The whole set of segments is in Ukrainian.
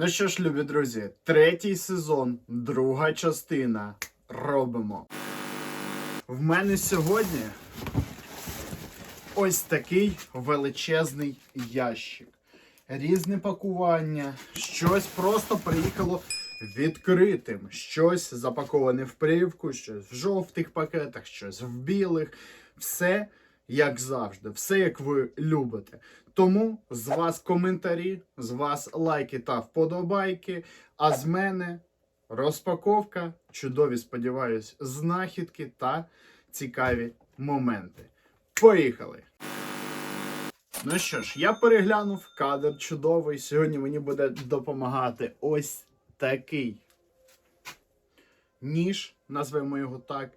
Ну що ж, любі друзі, третій сезон, друга частина. Робимо. В мене сьогодні ось такий величезний ящик. Різне пакування, щось просто приїхало відкритим, щось запаковане в плівку, щось в жовтих пакетах, щось в білих. Все як завжди, все як ви любите. Тому з вас коментарі, з вас лайки та вподобайки, а з мене розпаковка, чудові, сподіваюсь, знахідки та цікаві моменти. Поїхали! Ну що ж, я переглянув кадр чудовий. Сьогодні мені буде допомагати ось такий ніж, назвемо його так.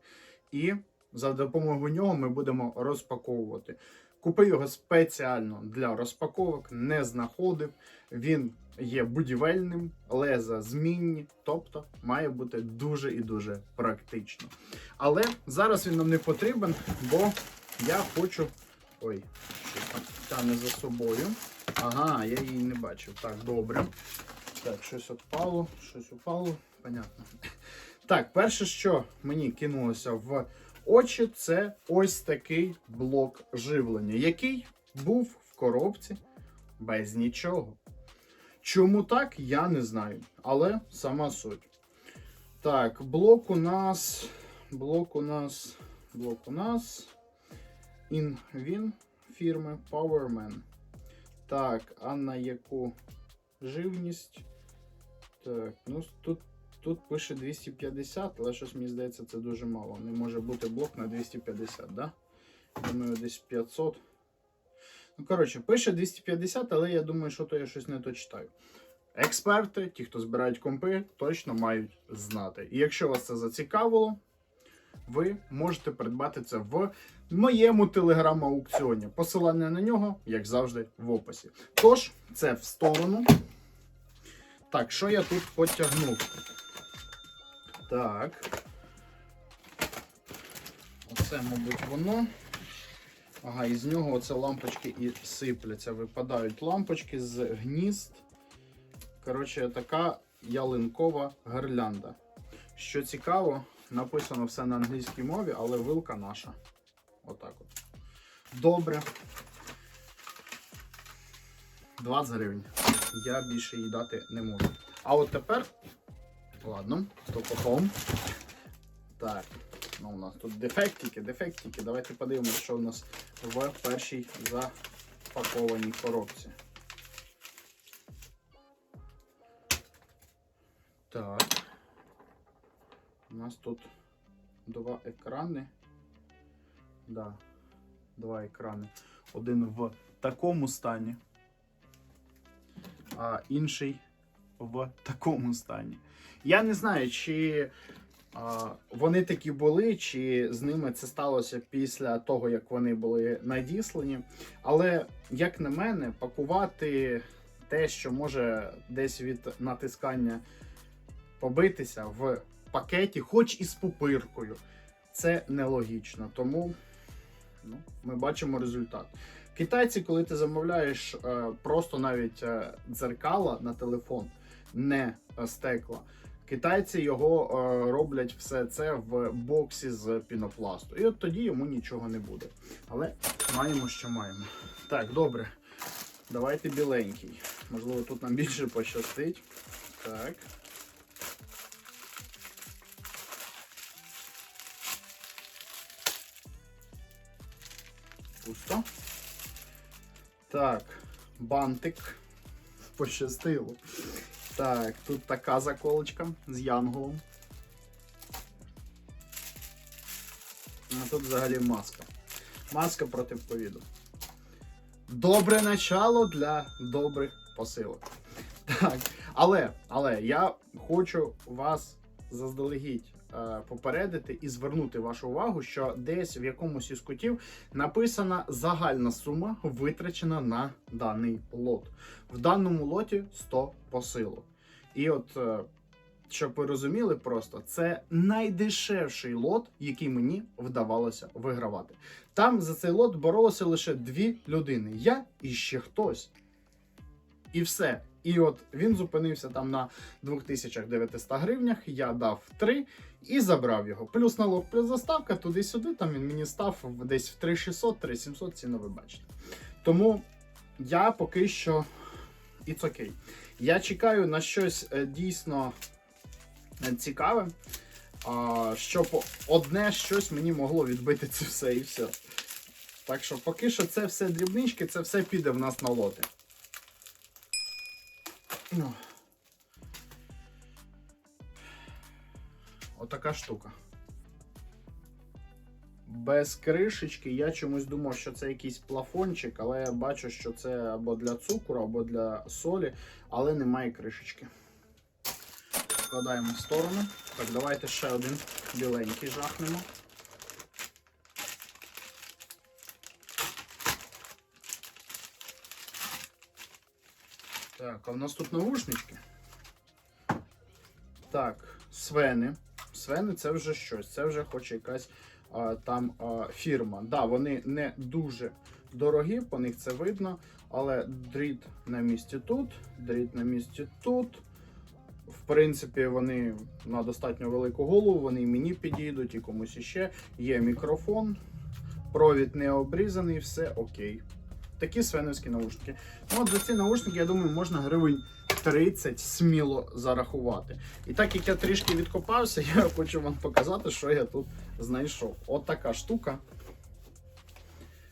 І за допомогою нього ми будемо розпаковувати. Купив його спеціально для розпаковок, не знаходив. Він є будівельним, леза змінні, тобто має бути дуже і дуже практично. Але зараз він нам не потрібен, бо я хочу. Ой, що там тягне за собою. Ага, я її не бачив. Так, добре. Так, щось відпало, щось упало, понятно. Так, перше, що мені кинулося в очі, це ось такий блок живлення, який був в коробці без нічого. Чому так, я не знаю. Але сама суть. Так, блок у нас. Блок у нас. Блок у нас. Інвін фірми Powerman. Так, а на яку живність? Так, ну тут Тут пише 250, але щось мені здається, це дуже мало. Не може бути блок на 250, да? Думаю, десь 500. Ну, коротше, пише 250, але я думаю, що то я щось не то читаю. Експерти, ті, хто збирають компи, точно мають знати. І якщо вас це зацікавило, ви можете придбати це в моєму телеграм-аукціоні. Посилання на нього, як завжди, в описі. Тож, це в сторону. Так, що я тут потягнув? Так. Оце, мабуть, воно. Ага, із нього оце лампочки і сипляться. Випадають лампочки з гнізд. Коротше, така ялинкова гирлянда. Що цікаво, написано все на англійській мові, але вилка наша. Отак от. Добре. 20 гривень. Я більше їй дати не можу. А от тепер Ладно, то. Так, ну у нас тут дефектики, дефектики. Давайте подивимося, що у нас в першій запакованій коробці. Так. У нас тут два екрани. Да, два екрани. Один в такому стані, а інший в такому стані. Я не знаю, чи а, вони такі були, чи з ними це сталося після того, як вони були надіслані. Але, як на мене, пакувати те, що може десь від натискання побитися в пакеті, хоч і з пупиркою, це нелогічно. Тому ну, ми бачимо результат. Китайці, коли ти замовляєш е, просто навіть е, дзеркала на телефон, не стекла. Китайці його е, роблять все це в боксі з пінопласту. І от тоді йому нічого не буде. Але маємо, що маємо. Так, добре. Давайте біленький. Можливо, тут нам більше пощастить. Так. Пусто. Так, бантик. Пощастило. Так, тут така заколочка з янголом. А тут взагалі маска. Маска проти ковіду. Добре начало для добрих посилок. Так, але, але я хочу вас заздалегідь попередити і звернути вашу увагу, що десь в якомусь із кутів написана загальна сума, витрачена на даний лот. В даному лоті 100 посилок. І от, е, щоб ви розуміли, просто це найдешевший лот, який мені вдавалося вигравати. Там за цей лот боролося лише дві людини: я і ще хтось. І все. І от він зупинився там на 2900 гривнях, я дав 3 і забрав його. Плюс налог, плюс заставка, туди-сюди, там він мені став десь в 3600, 3700, ціну ви бачите. Тому я поки що it's окей. Я чекаю на щось е, дійсно е, цікаве, щоб одне щось мені могло відбити це все і все. Так що поки що це все дрібнички, це все піде в нас на лоти. Ну. Отака штука. Без кришечки я чомусь думав, що це якийсь плафончик, але я бачу, що це або для цукру, або для солі, але немає кришечки. Складаємо в сторону. Так, давайте ще один біленький жахнемо. Так, а в нас тут наушнички. Так, свени. Свени це вже щось. Це вже хоч якась а, там а, фірма. Да, вони не дуже дорогі, по них це видно. Але дріт на місці тут, дріт на місці тут. В принципі, вони на достатньо велику голову, вони і мені підійдуть, і комусь іще. Є мікрофон, провід не обрізаний, все окей. Такі свеновські наушники. Ну, от за ці наушники, я думаю, можна гривень 30 сміло зарахувати. І так як я трішки відкопався, я хочу вам показати, що я тут знайшов. От така штука.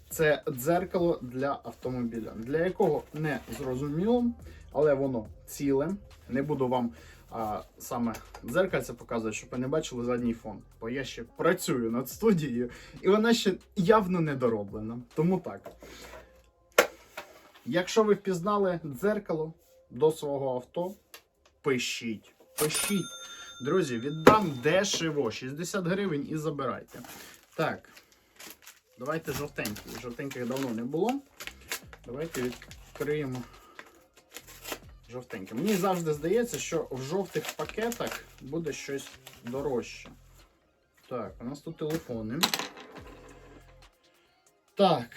Це дзеркало для автомобіля, для якого не зрозуміло, але воно ціле. Не буду вам а, саме дзеркальце показувати, щоб ви не бачили задній фон. Бо я ще працюю над студією, і вона ще явно не дороблена. Тому так. Якщо ви впізнали дзеркало до свого авто, пишіть. Пишіть. Друзі, віддам дешево. 60 гривень і забирайте. Так. Давайте жовтенький. Жовтеньких давно не було. Давайте відкриємо жовтеньке. Мені завжди здається, що в жовтих пакетах буде щось дорожче. Так, у нас тут телефони. Так.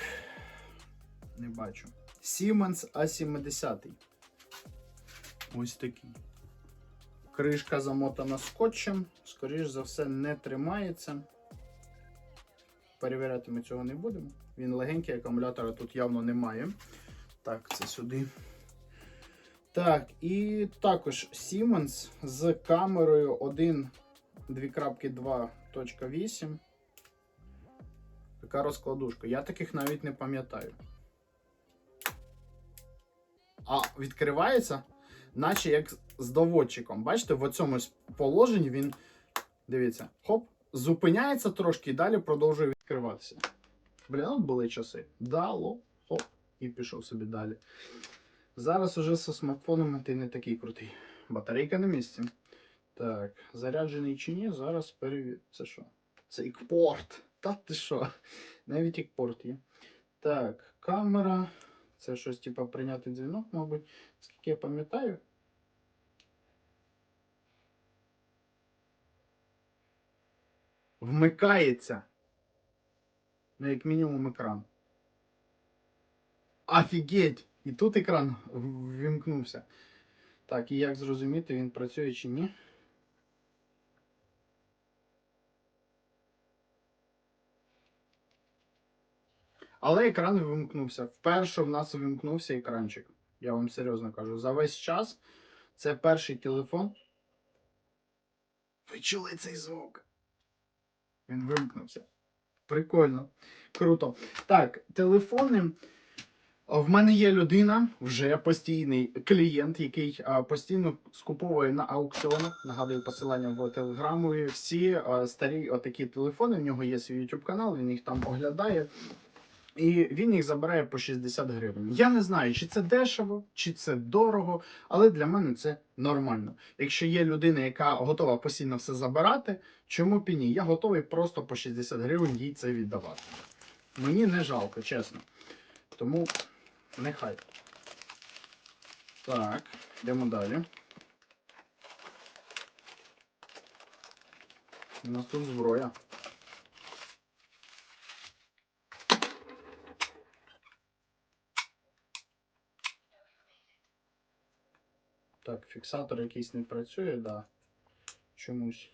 Не бачу. Siemens A70. Ось такий. Кришка замотана скотчем. Скоріш за все, не тримається. Перевіряти ми цього не будемо. Він легенький, акумулятора тут явно немає. Так, це сюди. Так, і також Siemens з камерою 1.2.8. Така розкладушка. Я таких навіть не пам'ятаю. А відкривається, наче як з доводчиком. Бачите, в цьому положенні він. Дивіться, хоп, зупиняється трошки і далі продовжує відкриватися. Блін, от були часи. Дало, хоп, і пішов собі далі. Зараз уже зі смартфонами ти не такий крутий. Батарейка на місці. Так, заряджений чи ні, зараз перевір. Це що? Це ікпорт. Та ти що? Навіть ікпорт є. Так, камера. Це щось типу прийняти дзвінок, мабуть. Скільки я пам'ятаю. Вмикається. Ну, як мінімум, екран. Офігеть! І тут екран ввімкнувся. Так, і як зрозуміти, він працює чи ні? Але екран вимкнувся. Вперше в нас вимкнувся екранчик. Я вам серйозно кажу. За весь час це перший телефон. Ви чули цей звук? Він вимкнувся. Прикольно. Круто. Так, телефони. В мене є людина, вже постійний клієнт, який а, постійно скуповує на аукціонах. Нагадую посилання в телеграму. Всі а, старі отакі телефони. В нього є свій YouTube канал, він їх там оглядає. І він їх забирає по 60 гривень. Я не знаю, чи це дешево, чи це дорого, але для мене це нормально. Якщо є людина, яка готова постійно все забирати, чому б і ні? Я готовий просто по 60 гривень їй це віддавати. Мені не жалко, чесно. Тому нехай. Так, йдемо далі. У нас тут зброя. Так, фіксатор якийсь не працює, да. Чомусь.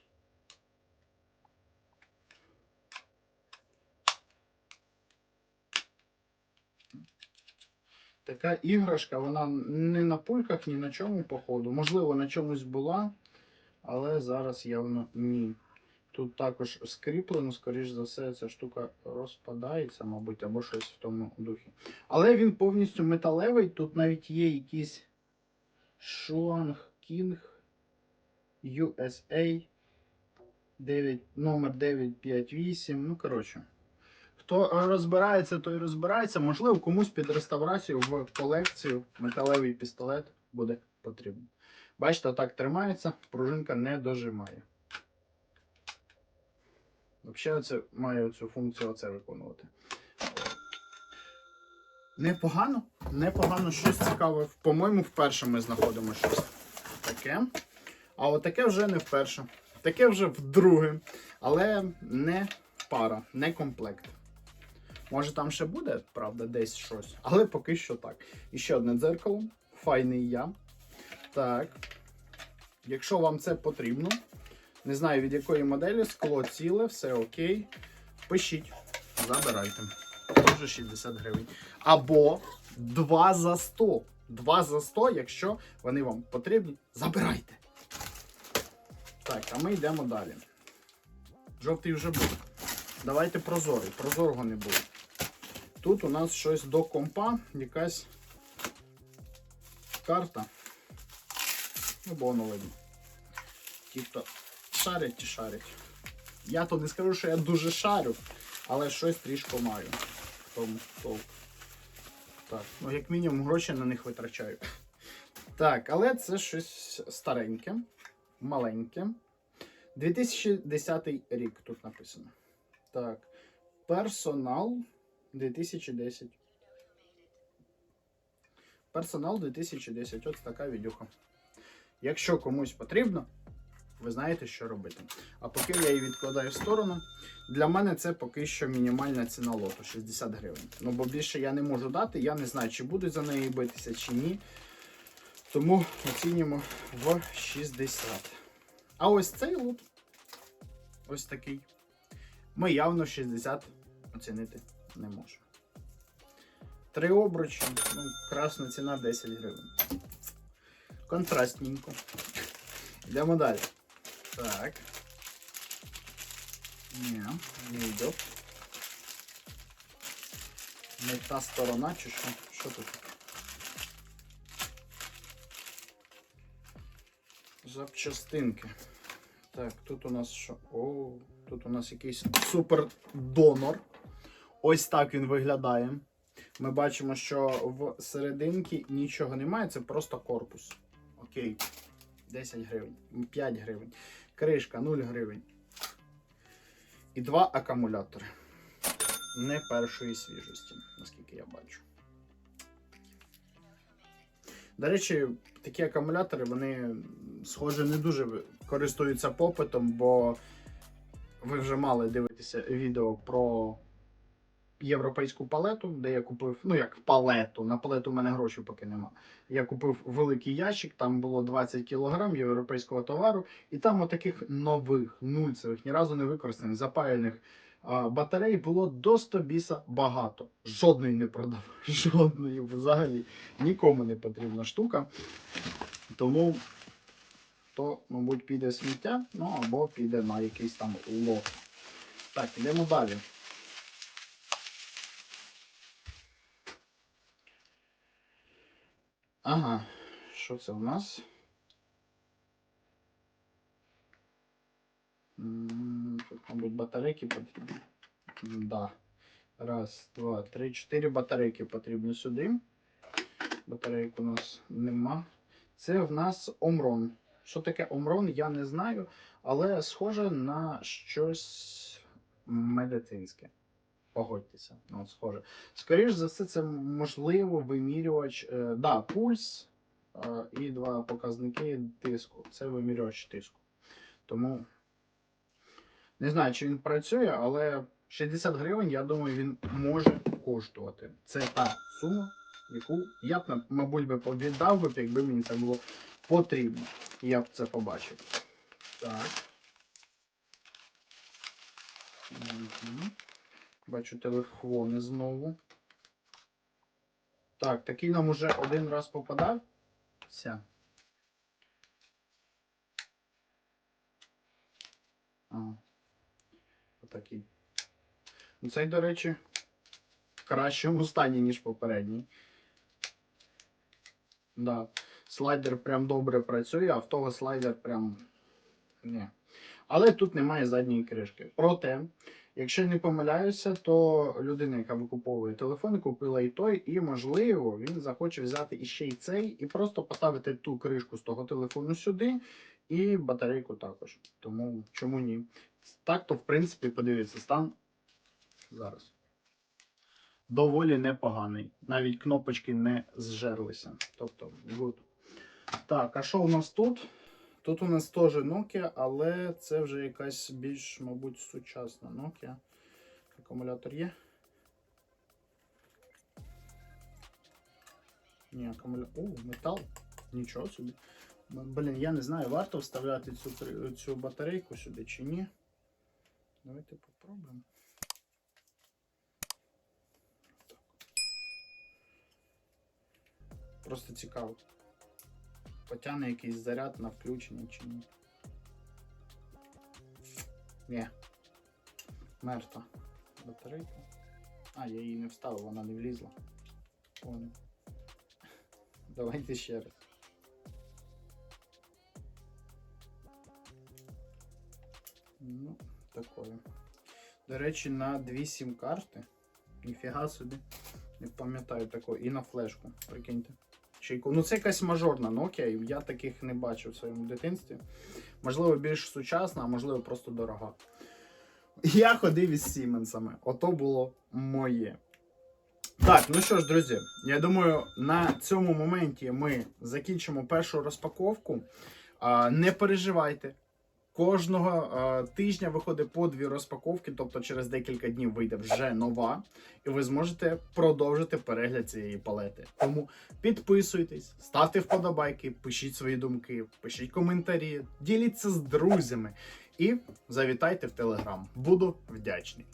Така іграшка, вона не на пульках, ні на чому, походу. Можливо, на чомусь була, але зараз явно ні. Тут також скріплено, скоріш за все, ця штука розпадається, мабуть, або щось в тому духі. Але він повністю металевий. Тут навіть є якийсь Шуанг Кінг USA 9, номер 958. Ну, коротше. Хто розбирається, той розбирається. Можливо, комусь під реставрацію в колекцію металевий пістолет буде потрібен. Бачите, так тримається, пружинка не дожимає. Взагалі, це має цю функцію оце виконувати. Непогано, непогано щось цікаве. По-моєму, вперше ми знаходимо щось таке. А от таке вже не вперше. Таке вже вдруге. Але не пара, не комплект. Може там ще буде, правда, десь щось. Але поки що так. І ще одне дзеркало. Файний я. Так. Якщо вам це потрібно, не знаю від якої моделі, скло ціле, все окей. Пишіть, забирайте. Тоже 60 гривень. Або 2 за 100. 2 за 100, якщо вони вам потрібні, забирайте. Так, а ми йдемо далі. Жовтий вже був. Давайте прозорий. Прозорого не було. Тут у нас щось до компа, якась карта. Ну, бо воно видно. Ті, хто шарять, ті шарять. Я то не скажу, що я дуже шарю, але щось трішки маю. Так, ну як мінімум гроші на них витрачаю. Так, але це щось стареньке, маленьке. 2010 рік тут написано. Так. Персонал 2010. Персонал 2010. Ось така відюха. Якщо комусь потрібно, ви знаєте, що робити. А поки я її відкладаю в сторону, для мене це поки що мінімальна ціна лоту 60 гривень. Ну бо більше я не можу дати, я не знаю, чи будуть за неї битися, чи ні. Тому оцінюємо в 60. А ось цей лот, ось такий. Ми явно 60 оцінити не можемо. Три обручі, ну, красна ціна 10 гривень. Контрастненько. Йдемо далі. Так. Ні, не йде. Не та сторона, чи що? Що тут? Запчастинки. Так, тут у нас що? О, тут у нас якийсь супер донор. Ось так він виглядає. Ми бачимо, що в серединці нічого немає, це просто корпус. Окей. 10 гривень, 5 гривень. Кришка 0 гривень. І два акумулятори. Не першої свіжості, наскільки я бачу. До речі, такі акумулятори, вони, схоже, не дуже користуються попитом, бо ви вже мали дивитися відео про європейську палету, де я купив, ну як палету, на палету в мене грошей поки нема. Я купив великий ящик, там було 20 кг європейського товару, і там отаких нових, нульцевих, ні разу не використаних, запаяних батарей було до 100 біса багато. Жодної не продав. Жодної взагалі нікому не потрібна штука. Тому то, мабуть, піде сміття, ну або піде на якийсь там лот. Так, йдемо далі. Ага, що це у нас? Тут, мабуть, батарейки потрібні. Да. Раз, два, три, чотири батарейки потрібно сюди. Батарейок у нас нема. Це в нас омрон. Що таке омрон, я не знаю, але схоже на щось медицинське. Погодьтеся, ну, схоже. Скоріше за все, це можливо вимірювач. Е, да, пульс е, і два показники тиску. Це вимірювач тиску. Тому не знаю, чи він працює, але 60 гривень, я думаю, він може коштувати. Це та сума, яку я б, мабуть, би віддав би, якби мені це було потрібно. Я б це побачив. Так. Мгм. Бачу телефони знову. Так, такий нам уже один раз попадав. Ся. А. Отакий. Ну, Цей, до речі, в кращому стані, ніж попередній. Да. Слайдер прям добре працює, а в того слайдер прям. Ні. Але тут немає задньої кришки. Проте, якщо не помиляюся, то людина, яка викуповує телефон, купила і той, і можливо, він захоче взяти іще й цей, і просто поставити ту кришку з того телефону сюди, і батарейку також. Тому чому ні? Так, то в принципі, подивіться, стан зараз. Доволі непоганий. Навіть кнопочки не зжерлися. Тобто, good. Так, а що у нас тут? Тут у нас теж Nokia, але це вже якась більш, мабуть, сучасна Nokia. Акумулятор є. Ні, акумулятор. О, метал. Нічого собі. Блін, я не знаю, варто вставляти цю, цю батарейку сюди чи ні. Давайте попробуємо. Просто цікаво. Потягне якийсь заряд на включення чи ні. Ні. Мертва батарейка. А, я її не вставив, вона не влізла. Понял. Давайте ще раз. Ну, такое. До речі, на дві сім-карти. Ніфіга собі. Не пам'ятаю такого. І на флешку. Прикиньте. Чайку. Ну, це якась мажорна Nokia, я таких не бачив в своєму дитинстві. Можливо, більш сучасна, а можливо, просто дорога. Я ходив із Сіменсами. Ото було моє. Так, ну що ж, друзі, я думаю, на цьому моменті ми закінчимо першу розпаковку. Не переживайте. Кожного а, тижня виходить по дві розпаковки, тобто через декілька днів вийде вже нова, і ви зможете продовжити перегляд цієї палети. Тому підписуйтесь, ставте вподобайки, пишіть свої думки, пишіть коментарі, діліться з друзями і завітайте в Телеграм. Буду вдячний.